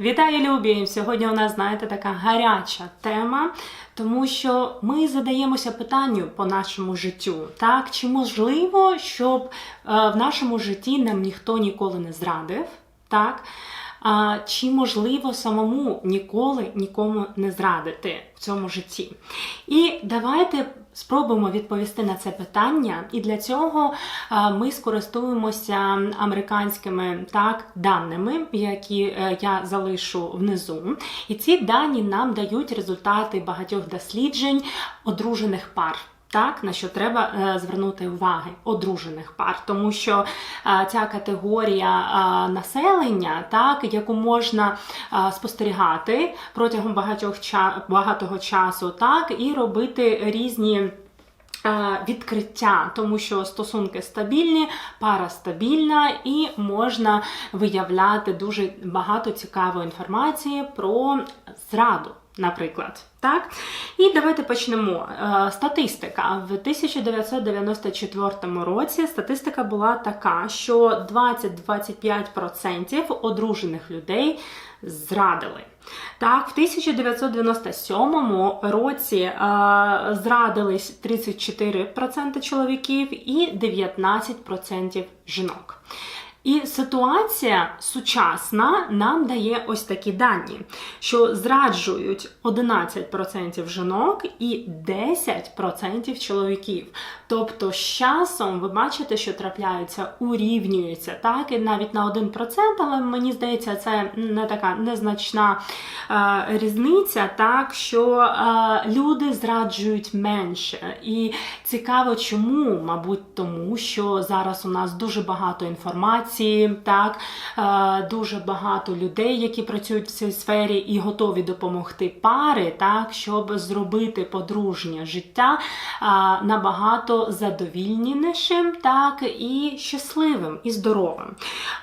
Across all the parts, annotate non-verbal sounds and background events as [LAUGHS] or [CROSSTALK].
Вітаю, любі! Сьогодні у нас, знаєте, така гаряча тема, тому що ми задаємося питанню по нашому життю. Так, чи можливо, щоб е, в нашому житті нам ніхто ніколи не зрадив? Так? А, чи можливо самому ніколи нікому не зрадити в цьому житті? І давайте спробуємо відповісти на це питання. І для цього а, ми скористуємося американськими так даними, які е, я залишу внизу. І ці дані нам дають результати багатьох досліджень одружених пар. Так, на що треба е, звернути уваги одружених пар, тому що е, ця категорія е, населення, так, яку можна спостерігати протягом багатьох багатого часу, так, і робити різні. Відкриття, тому що стосунки стабільні, пара стабільна, і можна виявляти дуже багато цікавої інформації про зраду, наприклад. Так? І давайте почнемо. Е, Статистика. В 1994 році статистика була така, що 20-25% одружених людей зрадили. Так, в 1997 році е, зрадились 34% чоловіків і 19% жінок. І ситуація сучасна нам дає ось такі дані, що зраджують 11% жінок і 10% чоловіків. Тобто з часом ви бачите, що трапляються, урівнюються, так, і навіть на 1%, але мені здається, це не така незначна е, різниця, так, що е, люди зраджують менше. І цікаво, чому, мабуть, тому що зараз у нас дуже багато інформації, так, е, дуже багато людей, які працюють в цій сфері і готові допомогти пари, так, щоб зробити подружнє життя е, набагато задовільнішим, так, і щасливим, і здоровим.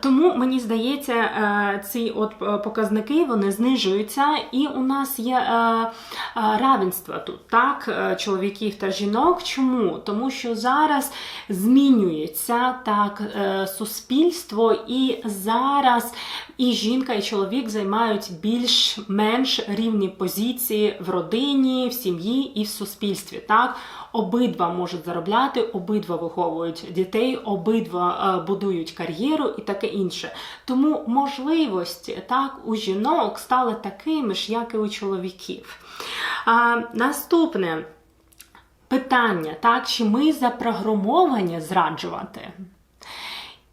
Тому мені здається, е, ці от показники вони знижуються, і у нас є равенство тут, так, чоловіків та жінок. Чому? Тому що зараз змінюється так е, суспільство, і зараз і жінка, і чоловік займають більш-менш рівні позиції в родині, в сім'ї і в суспільстві. Так, обидва можуть заробляти, обидва виховують дітей, обидва е, будують кар'єру і таке інше. Тому можливості так у жінок стали такими ж, як і у чоловіків. А, наступне. Питання, так, чи ми запрограмовані зраджувати?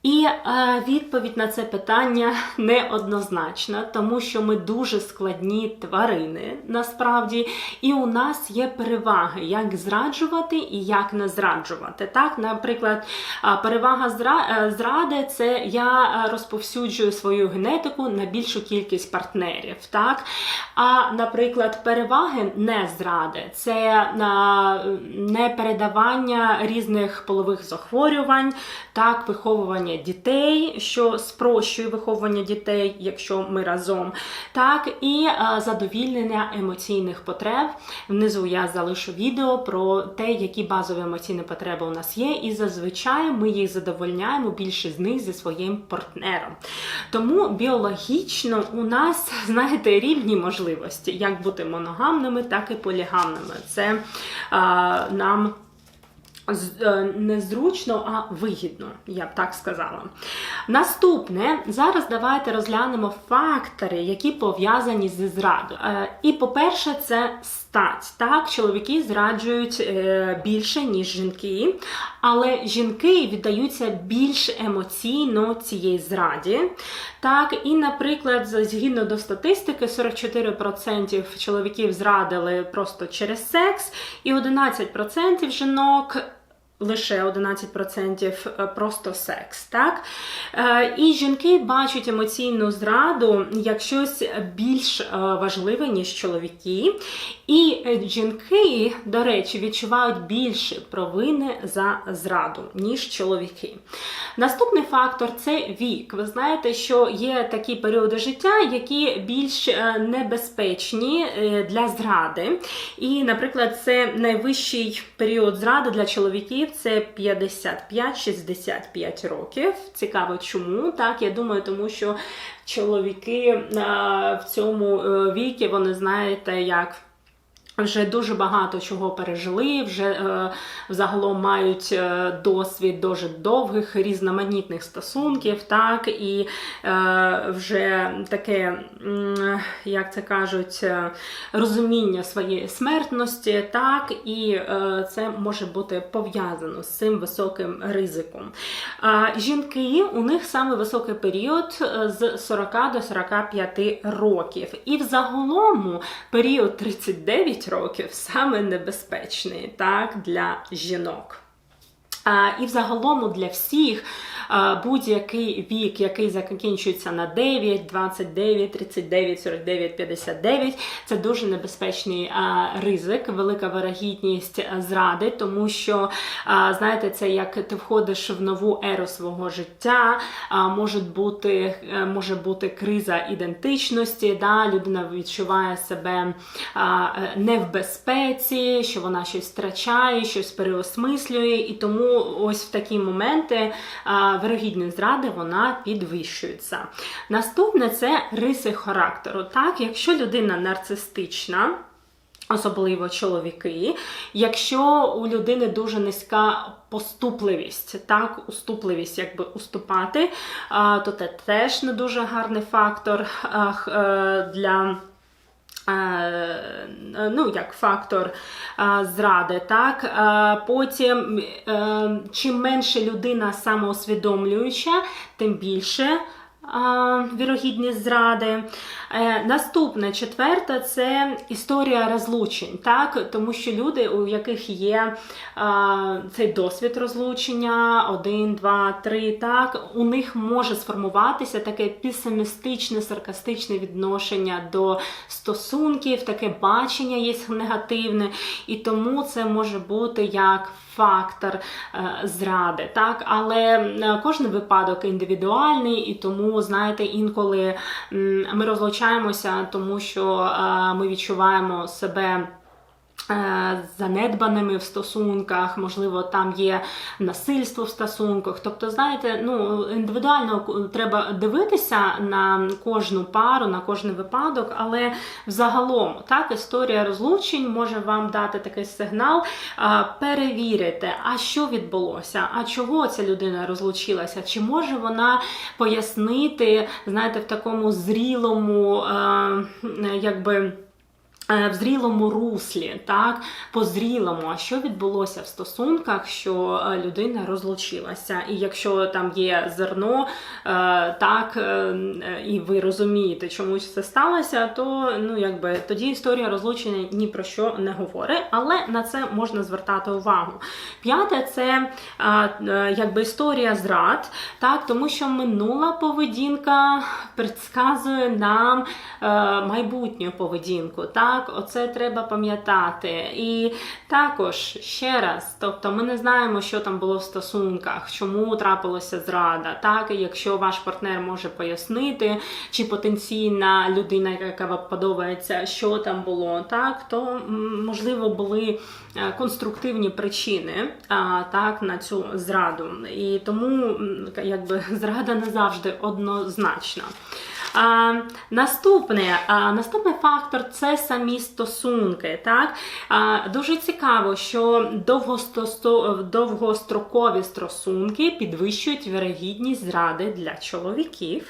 І е, відповідь на це питання [LAUGHS] неоднозначна, тому що ми дуже складні тварини насправді, і у нас є переваги, як зраджувати і як не зраджувати. Так, наприклад, перевага е, зради це я е, розповсюджую свою генетику на більшу кількість партнерів. Так? А, наприклад, переваги не зради це не передавання різних полових захворювань, так, виховування дітей, що спрощує виховування дітей, якщо ми разом, так, і е, задовільнення емоційних потреб. Внизу я залишу відео про те, які базові емоційні потреби у нас є, і зазвичай ми їх задовольняємо більше з них зі своїм партнером. Тому біологічно у нас, [LAUGHS] знаєте, рівні можливості, як бути моногамними, так і полігамними. Це е, нам незручно, а вигідно, я б так сказала. Наступне, зараз давайте розглянемо фактори, які пов'язані зі зрадою. Е, І, по-перше, це стать. Так, чоловіки зраджують е, більше, ніж жінки, але жінки віддаються більш емоційно цій зраді. Так, і, наприклад, згідно до статистики, 44% чоловіків зрадили просто через секс, і 11% жінок. Лише 11% просто секс, так? Е, І жінки бачать емоційну зраду як щось більш е, важливе, ніж чоловіки. І е, жінки, до речі, відчувають більше провини за зраду, ніж чоловіки. Наступний фактор це вік. Ви знаєте, що є такі періоди життя, які більш е, небезпечні е, для зради. І, наприклад, це найвищий період зради для чоловіків чоловіків це 55-65 років. Цікаво, чому так? Я думаю, тому що чоловіки в цьому е, віці, вони знаєте, як. Вже дуже багато чого пережили, вже е, загалом мають е, досвід дуже довгих різноманітних стосунків, так і е, вже таке, як це кажуть, е, розуміння своєї смертності, так, і е, це може бути пов'язано з цим високим ризиком. А жінки у них саме високий період е, з 40 до 45 років. І в загалому період 39 років саме небезпечний так, для жінок. І взагалом для всіх будь-який вік, який закінчується на 9, 29, 39, 49, 59, це дуже небезпечний ризик, велика вирогідність зради, тому що, знаєте, це як ти входиш в нову еру свого життя, може бути, е, може бути криза ідентичності, да, людина відчуває себе е, не в безпеці, що вона щось втрачає, щось переосмислює, і тому ось в такі моменти а, вирогідність зради вона підвищується. Наступне це риси характеру. Так, якщо людина нарцистична. Особливо чоловіки, якщо у людини дуже низька поступливість, так, уступливість, якби уступати, то це теж не дуже гарний фактор е, для. Е, Ну, як фактор е, зради, так. Е, Потім, е, чим менше людина самоусвідомлююча, тим більше вірогідність зради. Е, Наступне, четверте, це історія розлучень, так? тому що люди, у яких є а, цей досвід розлучення, один, два, три, так, у них може сформуватися таке песимістичне, саркастичне відношення до стосунків, таке бачення є негативне, і тому це може бути як фактор е, зради, так, але кожен випадок індивідуальний, і тому, знаєте, інколи ми розлучаємося, тому що е, ми відчуваємо себе. Е, Занедбаними в стосунках, можливо, там є насильство в стосунках. Тобто, знаєте, ну індивідуально треба дивитися на кожну пару, на кожен випадок, але взагалом так історія розлучень може вам дати такий сигнал. Перевірити, а що відбулося, а чого ця людина розлучилася, чи може вона пояснити, знаєте, в такому зрілому, е, якби. Е, В зрілому руслі, так, по-зрілому, а що відбулося в стосунках, що е, людина розлучилася. І якщо там є зерно, е, так, і ви розумієте, чому це сталося, то ну, якби, тоді історія розлучення ні про що не говорить, але на це можна звертати увагу. П'яте це якби історія зрад, так, тому що минула поведінка предсказує нам майбутню поведінку. Так, оце треба пам'ятати. І також ще раз, тобто ми не знаємо, що там було в стосунках, чому трапилася зрада. Так, і якщо ваш партнер може пояснити, чи потенційна людина, яка вам подобається, що там було, так, то можливо були е, конструктивні причини так, на цю зраду. І тому якби [LAUGHS] зрада не завжди однозначна. А, наступний фактор це самі стосунки. Так? Дуже цікаво, що довгострокові стосунки підвищують вірогідність зради для чоловіків.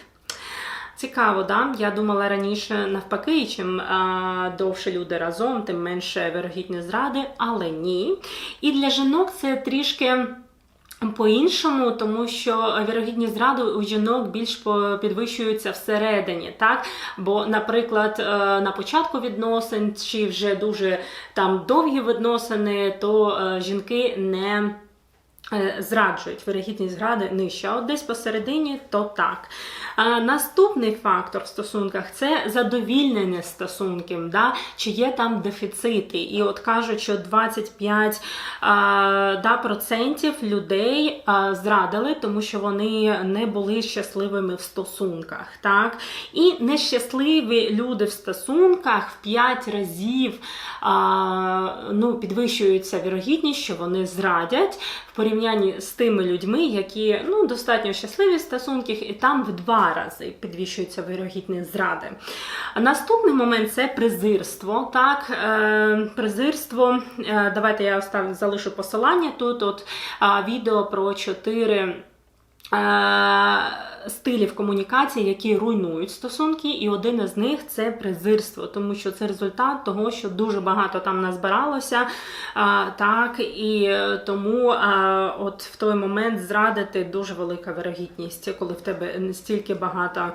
Цікаво, да? Я думала раніше навпаки, чим а, довше люди разом, тим менше вірогідність зради, але ні. І для жінок це трішки. По-іншому, тому що вірогідність зради у жінок більш підвищується всередині, так? Бо, наприклад, е, на початку відносин чи вже дуже там довгі відносини, то е, жінки не Зраджують вирогідність зради нижча, от десь посередині, то так. А, наступний фактор в стосунках це задовільнення стосунків, да? чи є там дефіцити. І от кажуть, що 25 а, да, процентів людей зрадили, тому що вони не були щасливими в стосунках. Так? І нещасливі люди в стосунках в 5 разів а, ну, підвищується вірогідність, що вони зрадять в порівнянні з тими людьми, які ну, достатньо щасливі в стосунках, і там в два рази підвищується вирогідність зради. Наступний момент це презирство. Так, е, презирство, е, давайте я оставлю, залишу посилання тут. От відео про чотири. е, Стилів комунікації, які руйнують стосунки, і один із них це презирство, тому що це результат того, що дуже багато там назбиралося. Так, і е, тому от в той момент зрадити дуже велика вирогідність, коли в тебе настільки багато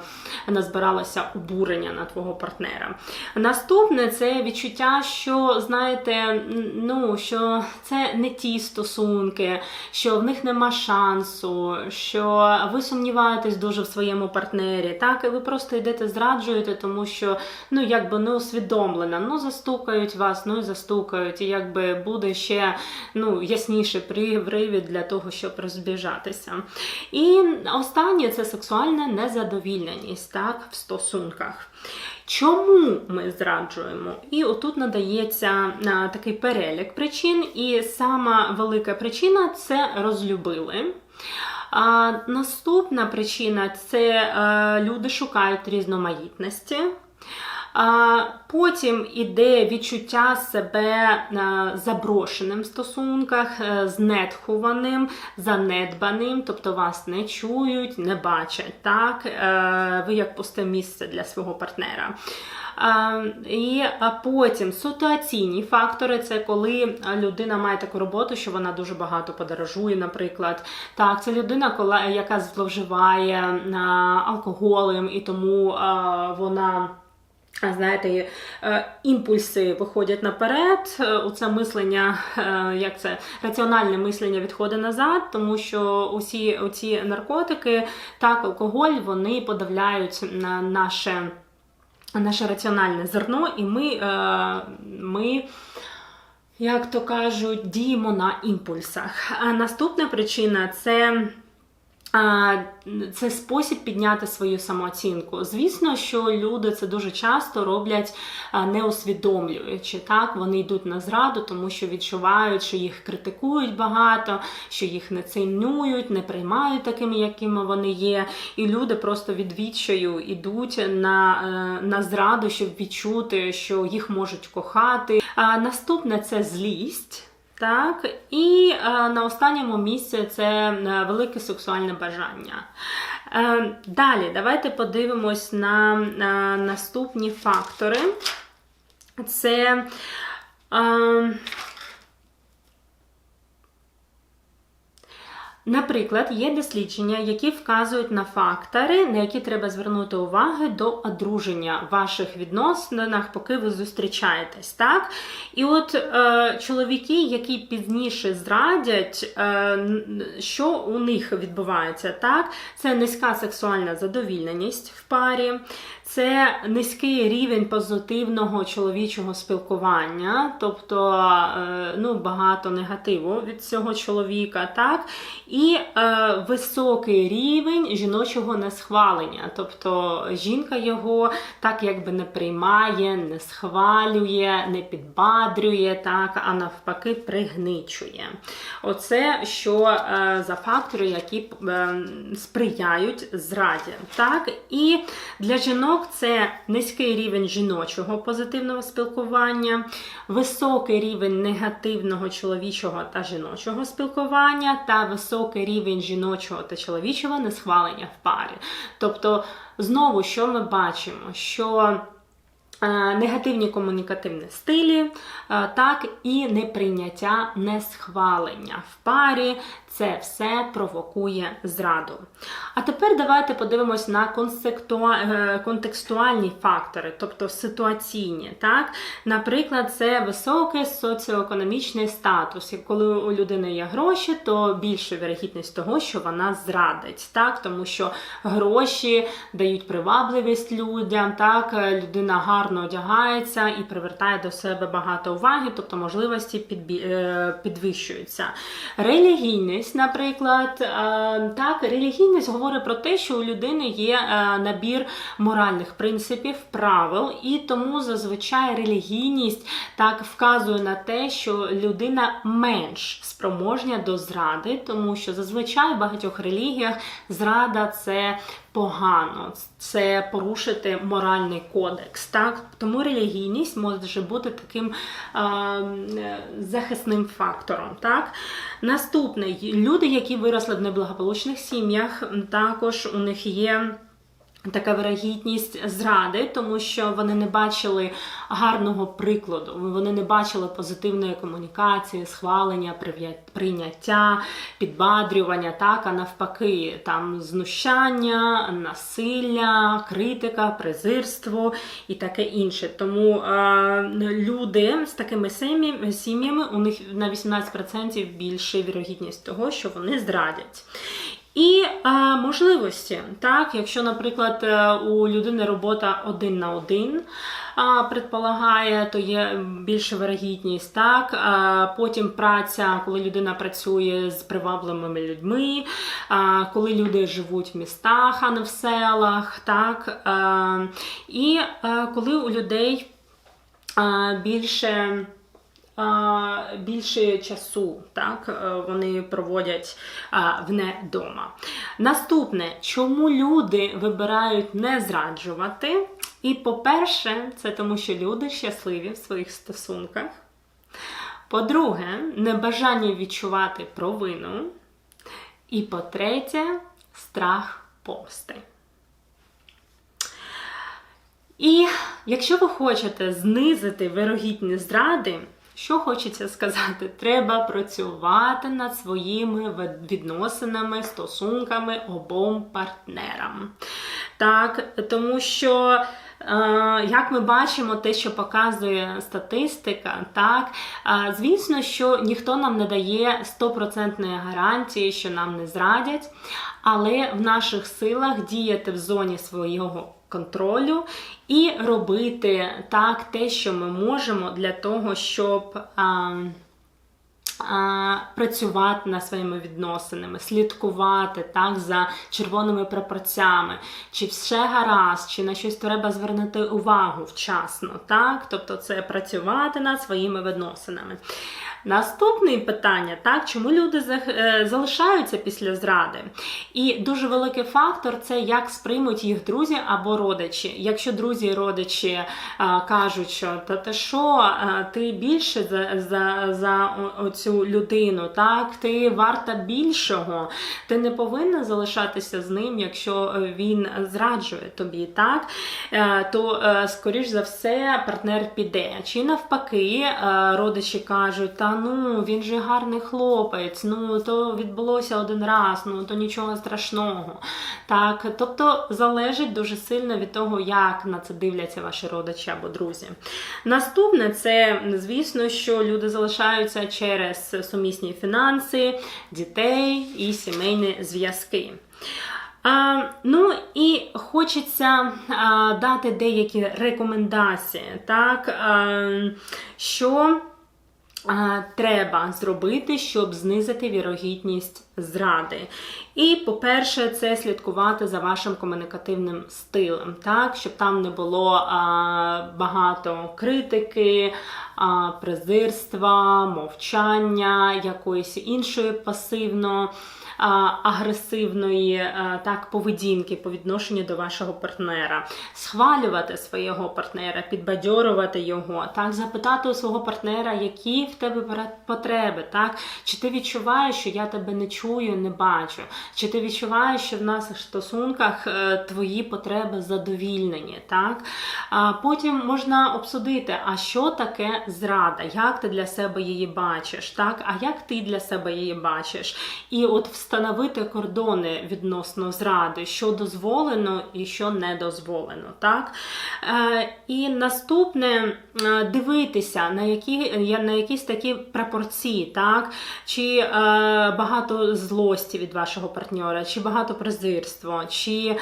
назбиралося обурення на твого партнера. Наступне це відчуття, що знаєте, ну що це не ті стосунки, що в них нема шансу, що ви сумніваєтесь дуже в своєму партнері. Так, і ви просто йдете зраджуєте, тому що ну якби не усвідомлено, ну застукають вас, ну і застукають, і якби буде ще ну ясніше привід для того, щоб розбіжатися. І останнє це сексуальна незадовільненість так, в стосунках. Чому ми зраджуємо? І отут надається а, такий перелік причин, і сама велика причина це розлюбили. А, наступна причина це е, люди шукають різноманітності. А, потім іде відчуття себе е, заброшеним в стосунках, е, знетхуваним, занедбаним, тобто вас не чують, не бачать. Так? Ви як пусте місце для свого партнера. А, і потім ситуаційні фактори це коли людина має таку роботу, що вона дуже багато подорожує, наприклад. Так, це людина, яка зловживає алкоголем, і тому вона. Знаєте, е, імпульси виходять наперед, е, оце мислення, е, як це раціональне мислення відходить назад, тому що усі оці наркотики, так, алкоголь, вони подавляють на наше, наше раціональне зерно, і ми, е, ми як то кажуть, діємо на імпульсах. А наступна причина це. Це спосіб підняти свою самооцінку. Звісно, що люди це дуже часто роблять не усвідомлюючи. Так, вони йдуть на зраду, тому що відчувають, що їх критикують багато, що їх не цінують, не приймають такими, якими вони є. І люди просто відвідчаю йдуть на, е, на зраду, щоб відчути, що їх можуть кохати. А наступне це злість. Так, і е, на останньому місці це е, велике сексуальне бажання. Е, далі, давайте подивимось на на наступні фактори. Це. Е, Наприклад, є дослідження, які вказують на фактори, на які треба звернути увагу до одруження ваших відносинах, поки ви зустрічаєтесь. Так? І от е, чоловіки, які пізніше зрадять, е, що у них відбувається, так? це низька сексуальна задовільненість в парі, це низький рівень позитивного чоловічого спілкування, тобто е, ну, багато негативу від цього чоловіка, так? і е, високий рівень жіночого несхвалення. Тобто жінка його так якби не приймає, не схвалює, не підбадрює, так, а навпаки, пригничує. Оце що е, за фактори, які е, сприяють зраді. Так? І для жінок це низький рівень жіночого позитивного спілкування, високий рівень негативного чоловічого та жіночого спілкування, та високий рівень жіночого та чоловічого несхвалення в парі. Тобто, знову, що ми бачимо? Що е, Негативні комунікативні стилі, е, так і неприйняття, несхвалення в парі. Це все провокує зраду. А тепер давайте подивимось на е, контекстуальні фактори, тобто ситуаційні. Так? Наприклад, це високий соціоекономічний статус. І коли у людини є гроші, то більша вірогідність того, що вона зрадить, так? тому що гроші дають привабливість людям, так? людина гарно одягається і привертає до себе багато уваги, тобто можливості е, підвищуються. Релігійність, наприклад, е, так, релігійність говорить про те, що у людини є е, набір моральних принципів, правил, і тому зазвичай релігійність так вказує на те, що людина менш спроможня до зради, тому що зазвичай в багатьох релігіях зрада це погано, це порушити моральний кодекс. Так? Тому релігійність може бути таким е, е, захисним фактором. Так? Наступний люди, які виросли в неблагополучних сім'ях, також у них є. Така вирогідність зради, тому що вони не бачили гарного прикладу, вони не бачили позитивної комунікації, схвалення, прийняття, підбадрювання, так, а навпаки, там знущання, насилля, критика, презирство і таке інше. Тому е, люди з такими сім'ями у них на 18% більше вірогідність того, що вони зрадять. І е, можливості, так, якщо, наприклад, е, у людини робота один на один а, предполагає, то є більша вирогідність. Так, а, потім праця, коли людина працює з привабливими людьми, а, коли люди живуть в містах, а не в селах, так, а, і а, коли у людей а, більше. Більше часу так е, вони проводять вне дома. Наступне, чому люди вибирають не зраджувати? І по-перше, це тому, що люди щасливі в своїх стосунках. По-друге, небажання відчувати провину. І по-третє, страх помсти. І якщо ви хочете знизити вирогідність зради, що хочеться сказати, треба працювати над своїми відносинами, стосунками обом партнерам. Так, тому що. е, Як ми бачимо, те, що показує статистика, так е, звісно, що ніхто нам не дає стопроцентної гарантії, що нам не зрадять, але в наших силах діяти в зоні свого контролю і робити так те, що ми можемо для того, щоб. а, Працювати над своїми відносинами, слідкувати так за червоними прапорцями, чи все гаразд, чи на щось треба звернути увагу вчасно. Так? Тобто це працювати над своїми відносинами. Наступне питання, так, чому люди е, залишаються після зради? І дуже великий фактор це як сприймуть їх друзі або родичі. Якщо друзі і родичі е, кажуть, що та ти що, е, ти більше за, за, за оцю людину, так, ти варта більшого, ти не повинна залишатися з ним, якщо він зраджує тобі, так, е, то, е, скоріш за все, партнер піде. Чи навпаки, е, родичі кажуть, ну він же гарний хлопець, ну то відбулося один раз, ну то нічого страшного. Так, тобто залежить дуже сильно від того, як на це дивляться ваші родичі або друзі. Наступне це, звісно, що люди залишаються через сумісні фінанси, дітей і сімейні зв'язки. А, ну і хочеться а, дати деякі рекомендації, так, а, що треба зробити, щоб знизити вірогідність зради. І, по-перше, це слідкувати за вашим комунікативним стилем, так, щоб там не було а, багато критики, а, презирства, мовчання, якоїсь іншої пасивно агресивної так, поведінки по відношенню до вашого партнера, схвалювати свого партнера, підбадьорувати його, так, запитати у свого партнера, які в тебе потреби, так, чи ти відчуваєш, що я тебе не чую, не бачу, чи ти відчуваєш, що в наших стосунках е, твої потреби задовільнені, так. Потім можна обсудити, а що таке зрада, як ти для себе її бачиш, так, а як ти для себе її бачиш. І от встановити кордони відносно зради, що дозволено і що не дозволено. Так? Е, і наступне е, дивитися на, які, на якісь такі пропорції, так? чи е, багато злості від вашого партнера, чи багато презирства, чи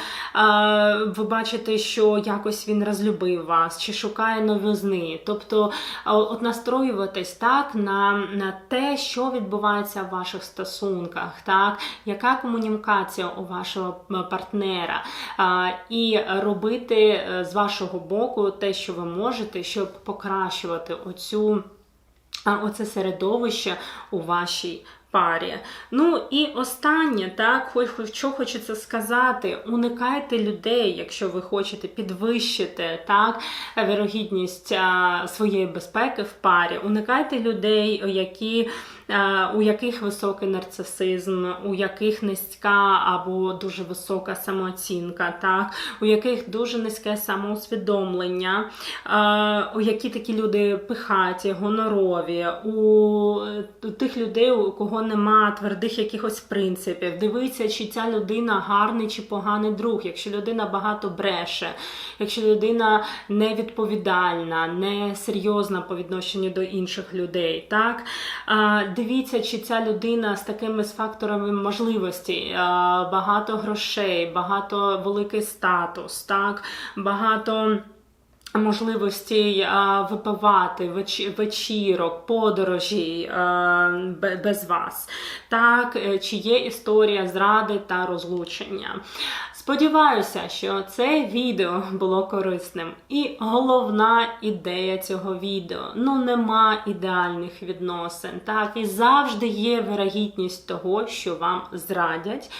ви бачите, що якось він розлюбив вас, чи шукає новизни. Тобто от настроюватись так на, на те, що відбувається в ваших стосунках, так? Яка комунікація у вашого партнера, і робити е, з вашого боку те, що ви можете, щоб покращувати оцю, оце середовище у вашій. Парі. Ну і останнє, так, що хочеться сказати, уникайте людей, якщо ви хочете підвищити так, вірогідність своєї безпеки в парі. Уникайте людей, які, у яких високий нарцисизм, у яких низька або дуже висока самооцінка, так, у яких дуже низьке самоусвідомлення, у які такі люди пихаті, гонорові, у, тих людей, у кого нема твердих якихось принципів. Дивіться, чи ця людина гарний чи поганий друг, якщо людина багато бреше, якщо людина невідповідальна, не серйозна по відношенню до інших людей. Так? Дивіться, чи ця людина з такими з факторами можливостей, а, багато грошей, багато великий статус, так? багато можливостей а, випивати веч- вечірок, подорожі а, без вас. Так, е, чи є історія зради та розлучення. Сподіваюся, що це відео було корисним. І головна ідея цього відео: ну нема ідеальних відносин. Так, і завжди є вирогідність того, що вам зрадять.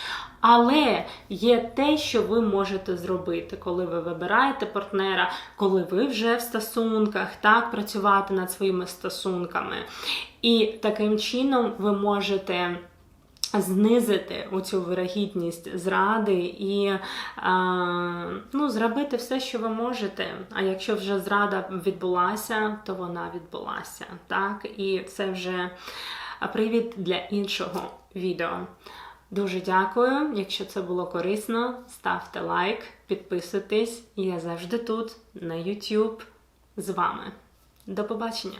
Але є те, що ви можете зробити, коли ви вибираєте партнера, коли ви вже в стосунках, так працювати над своїми стосунками. І таким чином ви можете знизити оцю вирогідність зради і ну, зробити все, що ви можете. А якщо вже зрада відбулася, то вона відбулася. Так? І це вже привід для іншого відео. Дуже дякую. Якщо це було корисно, ставте лайк, підписуйтесь. Я завжди тут, на YouTube, з вами. До побачення!